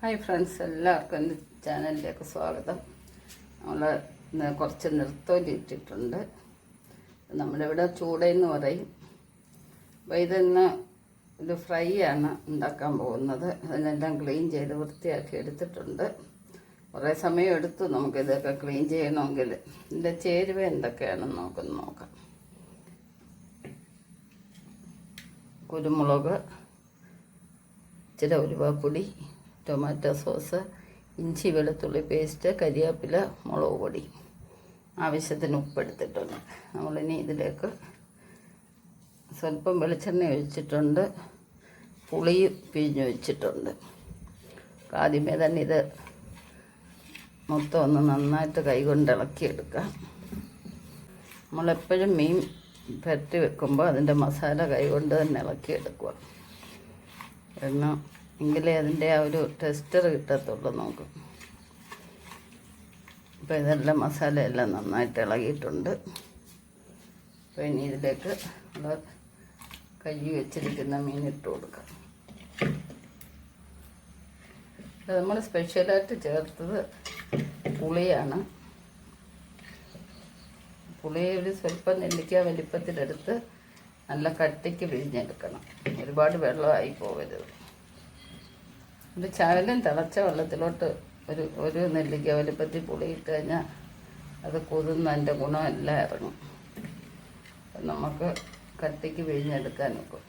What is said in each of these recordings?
Hi friends എല്ലാവർക്കും എന്റെ ചാനലിലേക്ക് സ്വാഗതം. നമ്മൾ കുറച്ച് നൃത്തം ഇട്ടിട്ടുണ്ട്. നമ്മുടെ ഇവിടെ പറയും. അപ്പോൾ ഇതിന്ന് ഇത് ഫ്രൈ ആണ് ഉണ്ടാക്കാൻ പോകുന്നത്. അതിനെല്ലാം ക്ലീൻ ചെയ്ത് വൃത്തിയാക്കി എടുത്തിട്ടുണ്ട്. കുറേ സമയം എടുത്തു നമുക്കിതൊക്കെ ക്ലീൻ ചെയ്യണമെങ്കിൽ. ഇതിന്റെ ചേരുവ എന്തൊക്കെയാണെന്ന് നമുക്കൊന്ന് നോക്കാം. കുരുമുളക് ഇച്ചിരി ഉലുവാപ്പൊടി ടൊമാറ്റോ സോസ് ഇഞ്ചി വെളുത്തുള്ളി പേസ്റ്റ് കരിയാപ്പില മുളക് പൊടി. ആവശ്യത്തിന് ഉപ്പെടുത്തിട്ടുണ്ട്. നമ്മളിനി ഇതിലേക്ക് സ്വല്പം വെളിച്ചെണ്ണ ഒഴിച്ചിട്ടുണ്ട്. പുളി പിഴിഞ്ഞ് വെച്ചിട്ടുണ്ട് ആദ്യമേ തന്നെ ഇത് മൊത്തം ഒന്ന് നന്നായിട്ട് കൈകൊണ്ട് ഇളക്കിയെടുക്കാം. നമ്മളെപ്പോഴും മീൻ പരട്ടി വെക്കുമ്പോൾ അതിന്റെ മസാല കൈകൊണ്ട് തന്നെ ഇളക്കിയെടുക്കുക. കാരണം എങ്കിലേ അതിന്റെ ആ ഒരു ടെസ്റ്റർ കിട്ടത്തുള്ളൂ നമുക്ക്. അപ്പോൾ ഇതെല്ലാം മസാലയെല്ലാം നന്നായിട്ട് ഇളകിയിട്ടുണ്ട്. അപ്പോൾ ഇനി ഇതിലേക്ക് നമ്മൾ കഴുകി വെച്ചിരിക്കുന്ന മീൻ ഇട്ട് കൊടുക്കാം നമ്മൾ സ്പെഷ്യലായിട്ട് ചേർത്തത് പുളിയാണ്. പുളി ഒരു സ്വല്പം നെല്ലിക്ക വലിപ്പത്തിലെടുത്ത് നല്ല കട്ടിക്ക് പിഴിഞ്ഞെടുക്കണം. ഒരുപാട് വെള്ളമായി പോകരുത് ഒരു ചായലും തിളച്ച വെള്ളത്തിലോട്ട് ഒരു ഒരു നെല്ലിക്ക വലിപ്പത്തിൽ പുളിയിട്ട് കഴിഞ്ഞാൽ അത് കൊതുന്ന് അതിന്റെ ഗുണമെല്ലാം ഇറങ്ങും. നമുക്ക് കട്ടിക്ക് പിഴിഞ്ഞെടുക്കാൻ നോക്കും.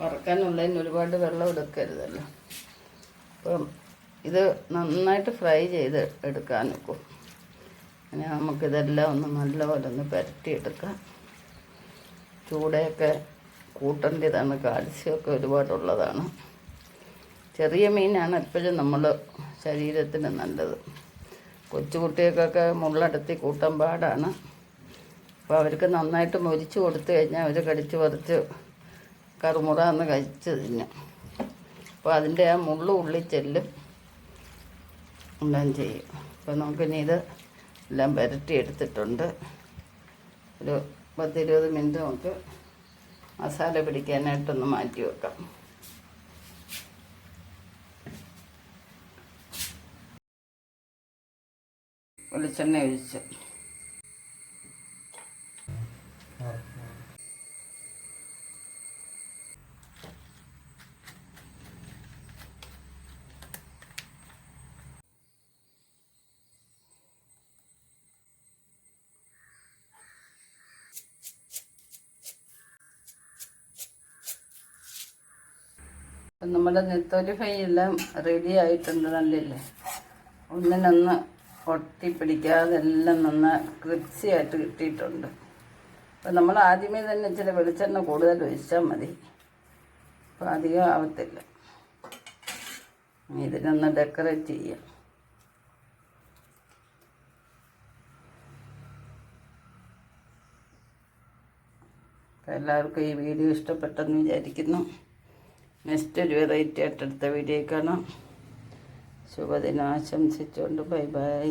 വറക്കാനുള്ളതിന് ഒരുപാട് വെള്ളം എടുക്കരുതല്ലോ. അപ്പം ഇത് നന്നായിട്ട് ഫ്രൈ ചെയ്ത് എടുക്കാൻ നോക്കും. അങ്ങനെ നമുക്കിതെല്ലാം ഒന്ന് നല്ലപോലെ ഒന്ന് പുരട്ടിയെടുക്കാം ചൂടയൊക്കെ കൂട്ടേണ്ടതാണ്. കാൽസ്യമൊക്കെ ഒരുപാടുള്ളതാണ്. ചെറിയ മീനാണ് എപ്പോഴും നമ്മൾ ശരീരത്തിന് നല്ലത്. കൊച്ചുകുട്ടികൾക്കൊക്കെ മുള്ളടത്തി കൂട്ടാൻ പാടാണ്. അപ്പോൾ അവർക്ക് നന്നായിട്ട് മൊരിച്ച് കൊടുത്തു കഴിഞ്ഞാൽ അവർ കടിച്ച് പറിച്ച് കറുമുറ എന്ന് കഴിച്ച് തിന്നും. അപ്പോൾ അതിന്റെ ആ മുള്ളു ഉള്ളി ചെല്ലും. എല്ലാം ചെയ്യും. അപ്പോൾ നമുക്കിനി ഇത് എല്ലാം എടുത്തിട്ടുണ്ട് ഒരു പത്തിരുപത് മിനിറ്റ് നമുക്ക് മസാല പിടിക്കാനായിട്ടൊന്ന് മാറ്റി വെക്കാം. വെളിച്ചെണ്ണ ഒഴിച്ച്. നമ്മുടെ നെത്തോലി ഫ്രൈ എല്ലാം റെഡി ആയിട്ടുണ്ട് നല്ലില്ലേ ഒന്നിനൊന്ന് ഒട്ടി പിടിക്കാതെ എല്ലാം നന്ന കൃത്യമായിട്ട് കിട്ടിയിട്ടുണ്ട്. അപ്പം നമ്മൾ ആദ്യമേ തന്നെ ഇച്ചിരി വെളിച്ചെണ്ണ കൂടുതൽ ഒഴിച്ചാൽ മതി. അപ്പം അധികം ആവത്തില്ല. ഇതിനൊന്ന് ഡെക്കറേറ്റ് ചെയ്യാം. എല്ലാവർക്കും ഈ വീഡിയോ ഇഷ്ടപ്പെട്ടെന്ന് വിചാരിക്കുന്നു. നെക്സ്റ്റ് ഒരു വെറൈറ്റി ആയിട്ട് അടുത്ത വീഡിയോ കാണാം. ശുഭദിനം ആശംസിച്ചുകൊണ്ട് ബൈ ബൈ.